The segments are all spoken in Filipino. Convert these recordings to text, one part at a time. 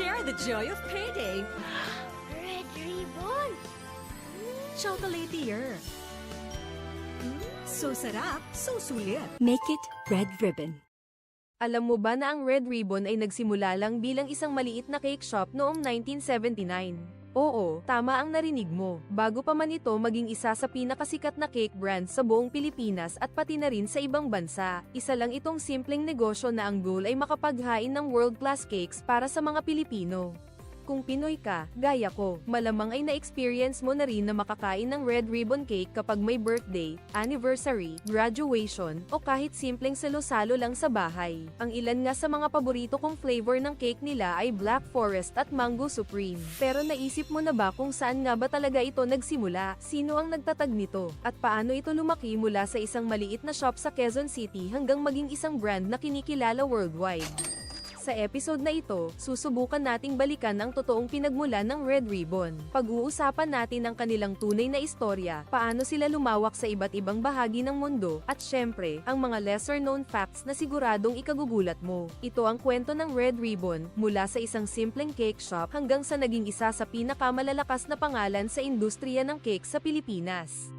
Share the joy of payday. Red ribbon. Chocolatier. So sarap, so sulit. Make it red ribbon. Alam mo ba na ang Red Ribbon ay nagsimula lang bilang isang maliit na cake shop noong 1979? Oo, tama ang narinig mo. Bago pa man ito maging isa sa pinakasikat na cake brand sa buong Pilipinas at pati na rin sa ibang bansa, isa lang itong simpleng negosyo na ang goal ay makapaghain ng world-class cakes para sa mga Pilipino. Kung Pinoy ka, gaya ko, malamang ay na-experience mo na rin na makakain ng red ribbon cake kapag may birthday, anniversary, graduation, o kahit simpleng salo-salo lang sa bahay. Ang ilan nga sa mga paborito kong flavor ng cake nila ay Black Forest at Mango Supreme. Pero naisip mo na ba kung saan nga ba talaga ito nagsimula? Sino ang nagtatag nito? At paano ito lumaki mula sa isang maliit na shop sa Quezon City hanggang maging isang brand na kinikilala worldwide? Sa episode na ito, susubukan nating balikan ang totoong pinagmulan ng Red Ribbon. Pag-uusapan natin ang kanilang tunay na istorya, paano sila lumawak sa iba't ibang bahagi ng mundo, at syempre, ang mga lesser-known facts na siguradong ikagugulat mo. Ito ang kwento ng Red Ribbon, mula sa isang simpleng cake shop hanggang sa naging isa sa pinakamalalakas na pangalan sa industriya ng cake sa Pilipinas.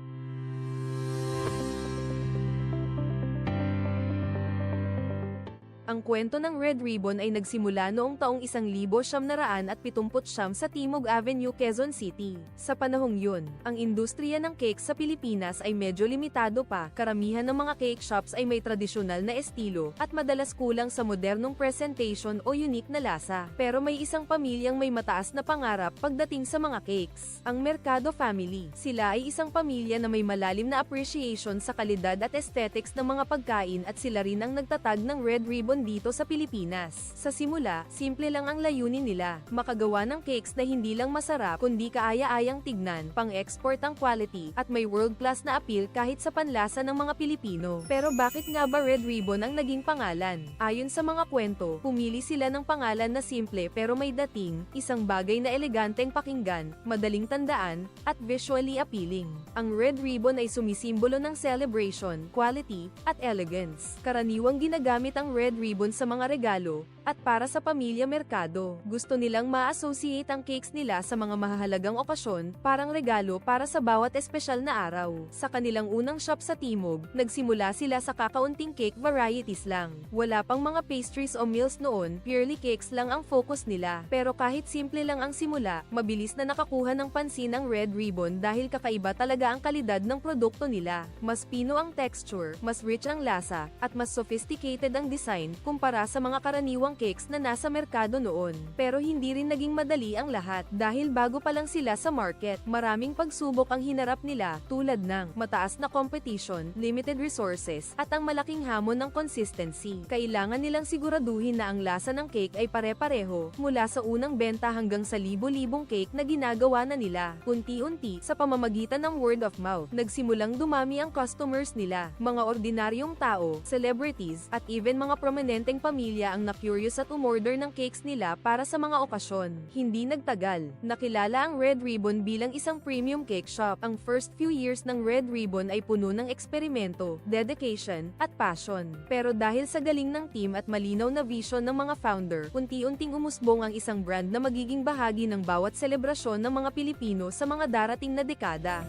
Ang kwento ng Red Ribbon ay nagsimula noong taong 1979 sa Timog Avenue, Quezon City. Sa panahong yun, ang industriya ng cake sa Pilipinas ay medyo limitado pa, karamihan ng mga cake shops ay may tradisyonal na estilo, at madalas kulang sa modernong presentation o unique na lasa. Pero may isang pamilyang may mataas na pangarap pagdating sa mga cakes. Ang Mercado Family. Sila ay isang pamilya na may malalim na appreciation sa kalidad at aesthetics ng mga pagkain at sila rin ang nagtatag ng Red Ribbon dito sa Pilipinas. Sa simula, simple lang ang layunin nila, makagawa ng cakes na hindi lang masarap kundi kaaya-ayang tignan, pang-export ang quality, at may world-class na appeal kahit sa panlasa ng mga Pilipino. Pero bakit nga ba Red Ribbon ang naging pangalan? Ayon sa mga kwento, pumili sila ng pangalan na simple pero may dating, isang bagay na eleganteng pakinggan, madaling tandaan, at visually appealing. Ang Red Ribbon ay sumisimbolo ng celebration, quality, at elegance. Karaniwang ginagamit ang Red Ribbon sa mga regalo, at para sa pamilya merkado. Gusto nilang ma-associate ang cakes nila sa mga mahahalagang okasyon, parang regalo para sa bawat espesyal na araw. Sa kanilang unang shop sa Timog, nagsimula sila sa kakaunting cake varieties lang. Wala pang mga pastries o meals noon, purely cakes lang ang focus nila. Pero kahit simple lang ang simula, mabilis na nakakuha ng pansin ang Red Ribbon dahil kakaiba talaga ang kalidad ng produkto nila. Mas pino ang texture, mas rich ang lasa, at mas sophisticated ang design kumpara sa mga karaniwang cakes na nasa merkado noon. Pero hindi rin naging madali ang lahat dahil bago pa lang sila sa market, maraming pagsubok ang hinarap nila tulad ng mataas na competition, limited resources, at ang malaking hamon ng consistency. Kailangan nilang siguraduhin na ang lasa ng cake ay pare-pareho mula sa unang benta hanggang sa libo-libong cake na ginagawa na nila. Unti-unti, sa pamamagitan ng word of mouth, nagsimulang dumami ang customers nila, mga ordinaryong tao, celebrities, at even mga prominenteng pamilya ang na-curious at umorder ng cakes nila para sa mga okasyon. Hindi nagtagal, nakilala ang Red Ribbon bilang isang premium cake shop. Ang first few years ng Red Ribbon ay puno ng eksperimento, dedication, at passion. Pero dahil sa galing ng team at malinaw na vision ng mga founder, unti-unting umusbong ang isang brand na magiging bahagi ng bawat selebrasyon ng mga Pilipino sa mga darating na dekada.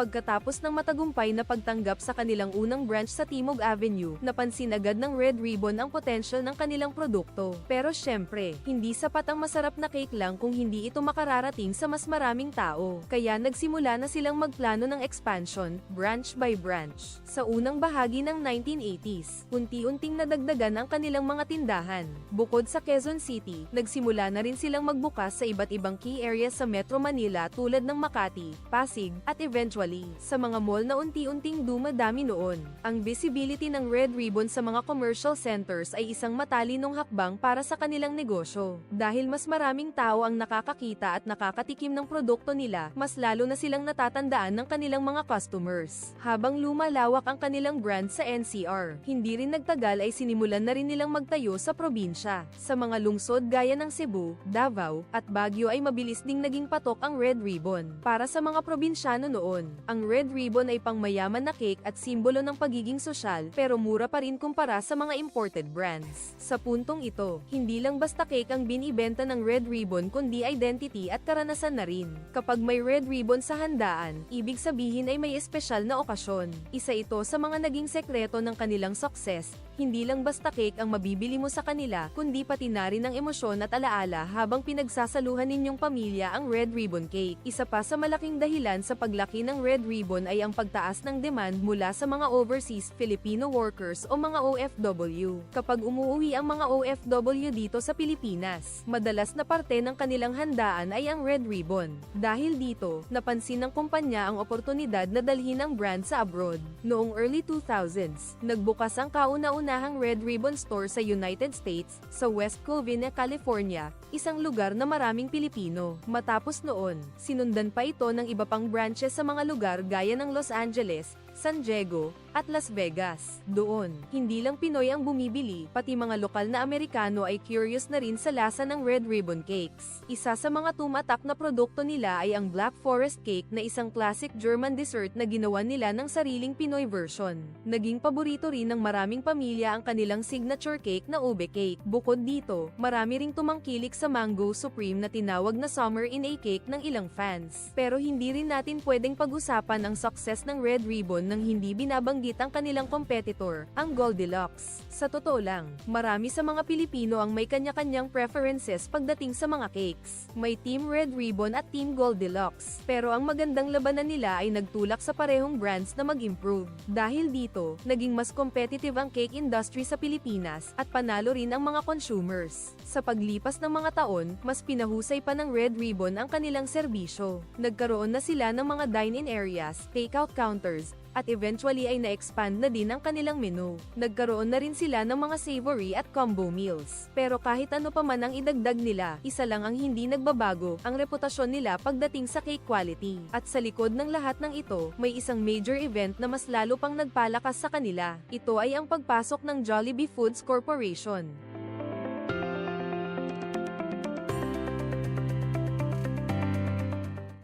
Pagkatapos ng matagumpay na pagtanggap sa kanilang unang branch sa Timog Avenue, napansin agad ng Red Ribbon ang potential ng kanilang produkto. Pero syempre, hindi sapat ang masarap na cake lang kung hindi ito makararating sa mas maraming tao. Kaya nagsimula na silang magplano ng expansion, branch by branch. Sa unang bahagi ng 1980s, unti-unting nadagdagan ang kanilang mga tindahan. Bukod sa Quezon City, nagsimula na rin silang magbukas sa iba't ibang key areas sa Metro Manila tulad ng Makati, Pasig, at eventually, sa mga mall na unti-unting dumadami noon. Ang visibility ng Red Ribbon sa mga commercial centers ay isang matalinong hakbang para sa kanilang negosyo. Dahil mas maraming tao ang nakakakita at nakakatikim ng produkto nila, mas lalo na silang natatandaan ng kanilang mga customers. Habang lumalawak ang kanilang brand sa NCR, hindi rin nagtagal ay sinimulan na rin nilang magtayo sa probinsya. Sa mga lungsod gaya ng Cebu, Davao, at Baguio ay mabilis ding naging patok ang Red Ribbon. Para sa mga probinsyano noon, Ang Red Ribbon ay pangmayaman na cake at simbolo ng pagiging sosyal pero mura pa rin kumpara sa mga imported brands. Sa puntong ito, hindi lang basta cake ang binibenta ng Red Ribbon kundi identity at karanasan na rin. Kapag may Red Ribbon sa handaan, ibig sabihin ay may espesyal na okasyon. Isa ito sa mga naging sekreto ng kanilang success, hindi lang basta cake ang mabibili mo sa kanila, kundi pati na rin ang emosyon at alaala habang pinagsasaluhan ninyong pamilya ang Red Ribbon Cake. Isa pa sa malaking dahilan sa paglaki ng Red Ribbon ay ang pagtaas ng demand mula sa mga overseas Filipino workers o mga OFW. Kapag umuwi ang mga OFW dito sa Pilipinas, madalas na parte ng kanilang handaan ay ang Red Ribbon. Dahil dito, napansin ng kumpanya ang oportunidad na dalhin ang brand sa abroad. Noong early 2000s, nagbukas ang kauna-unahang Red Ribbon store sa United States, sa West Covina, California, isang lugar na maraming Pilipino. Matapos noon, sinundan pa ito ng iba pang branches sa mga lugar gaya ng Los Angeles, San Diego, at Las Vegas. Doon, hindi lang Pinoy ang bumibili, pati mga lokal na Amerikano ay curious na rin sa lasa ng Red Ribbon Cakes. Isa sa mga tumatak na produkto nila ay ang Black Forest Cake na isang classic German dessert na ginawa nila ng sariling Pinoy version. Naging paborito rin ng maraming pamilya ang kanilang signature cake na ube cake. Bukod dito, marami ring tumangkilik sa Mango Supreme na tinawag na Summer in a Cake ng ilang fans. Pero hindi rin natin pwedeng pag-usapan ang success ng Red Ribbon nang hindi binabanggit ang kanilang competitor, ang Goldilocks. Sa totoo lang, marami sa mga Pilipino ang may kanya-kanyang preferences pagdating sa mga cakes. May Team Red Ribbon at Team Goldilocks. Pero ang magandang labanan nila ay nagtulak sa parehong brands na mag-improve. Dahil dito, naging mas competitive ang cake industry sa Pilipinas at panalo rin ang mga consumers. Sa paglipas ng mga taon, mas pinahusay pa ng Red Ribbon ang kanilang serbisyo. Nagkaroon na sila ng mga dine-in areas, takeout counters, at eventually ay na-expand na din ang kanilang menu. Nagkaroon na rin sila ng mga savory at combo meals. Pero kahit ano pa man ang idagdag nila, isa lang ang hindi nagbabago, ang reputasyon nila pagdating sa cake quality. At sa likod ng lahat ng ito, may isang major event na mas lalo pang nagpalakas sa kanila. Ito ay ang pagpasok ng Jollibee Foods Corporation.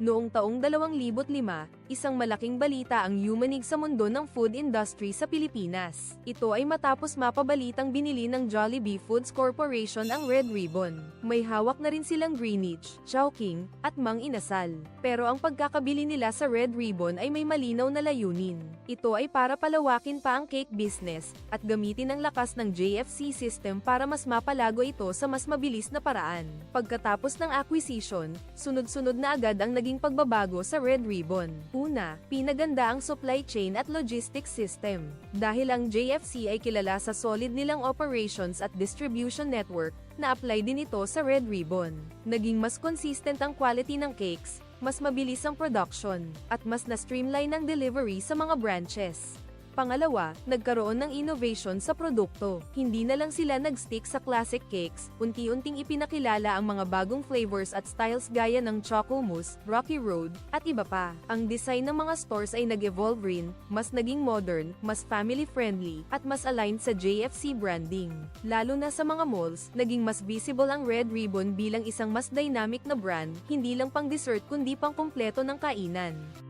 Noong taong 2005, isang malaking balita ang yumanig sa mundo ng food industry sa Pilipinas. Ito ay matapos mapabalitang binili ng Jollibee Foods Corporation ang Red Ribbon. May hawak na rin silang Greenwich, Chowking, at Mang Inasal. Pero ang pagkakabili nila sa Red Ribbon ay may malinaw na layunin. Ito ay para palawakin pa ang cake business at gamitin ang lakas ng JFC system para mas mapalago ito sa mas mabilis na paraan. Pagkatapos ng acquisition, sunod-sunod na agad ang naging pagbabago sa Red Ribbon. Una, pinaganda ang supply chain at logistics system. Dahil ang JFC ay kilala sa solid nilang operations at distribution network, na-apply din ito sa Red Ribbon. Naging mas consistent ang quality ng cakes, mas mabilis ang production, at mas na-streamline ang delivery sa mga branches. Pangalawa, nagkaroon ng innovation sa produkto. Hindi na lang sila nagstick sa classic cakes, unti-unting ipinakilala ang mga bagong flavors at styles gaya ng Choco Mousse, Rocky Road, at iba pa. Ang design ng mga stores ay nag-evolve rin, mas naging modern, mas family-friendly, at mas aligned sa JFC branding. Lalo na sa mga malls, naging mas visible ang Red Ribbon bilang isang mas dynamic na brand, hindi lang pang dessert kundi pang kumpleto ng kainan.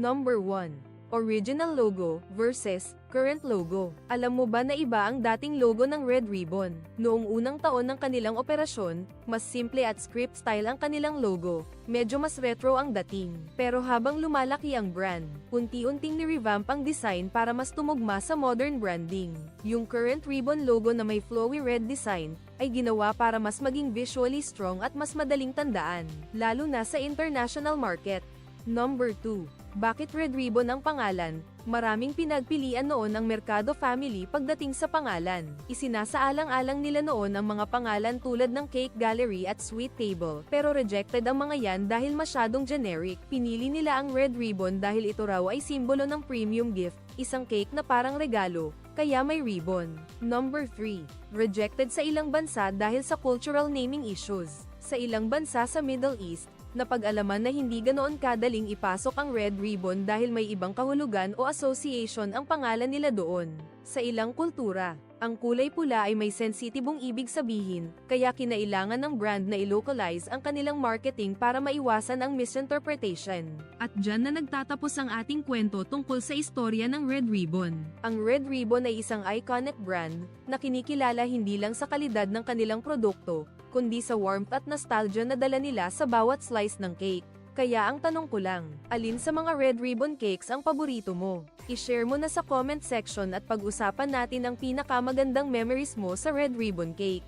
Number 1. Original logo versus current logo. Alam mo ba na iba ang dating logo ng Red Ribbon? Noong unang taon ng kanilang operasyon, mas simple at script style ang kanilang logo. Medyo mas retro ang dating. Pero habang lumalaki ang brand, unti-unting ni-revamp ang design para mas tumugma sa modern branding. Yung current ribbon logo na may flowy red design, ay ginawa para mas maging visually strong at mas madaling tandaan, lalo na sa international market. Number 2. Bakit Red Ribbon ang pangalan? Maraming pinagpilian noon ang Mercado Family pagdating sa pangalan. Isinasaalang-alang nila noon ang mga pangalan tulad ng Cake Gallery at Sweet Table, pero rejected ang mga yan dahil masyadong generic. Pinili nila ang Red Ribbon dahil ito raw ay simbolo ng premium gift, isang cake na parang regalo, kaya may ribbon. Number 3. Rejected sa ilang bansa dahil sa cultural naming issues. Sa ilang bansa sa Middle East, napag-alaman na hindi ganoon kadaling ipasok ang Red Ribbon dahil may ibang kahulugan o association ang pangalan nila doon. Sa ilang kultura, Ang kulay pula ay may sensitibong ibig sabihin, kaya kinailangan ng brand na ilocalize ang kanilang marketing para maiwasan ang misinterpretation. At dyan na nagtatapos ang ating kwento tungkol sa istorya ng Red Ribbon. Ang Red Ribbon ay isang iconic brand na kinikilala hindi lang sa kalidad ng kanilang produkto, kundi sa warmth at nostalgia na dala nila sa bawat slice ng cake. Kaya ang tanong ko lang, alin sa mga red ribbon cakes ang paborito mo? I-share mo na sa comment section at pag-usapan natin ang pinakamagandang memories mo sa red ribbon cake.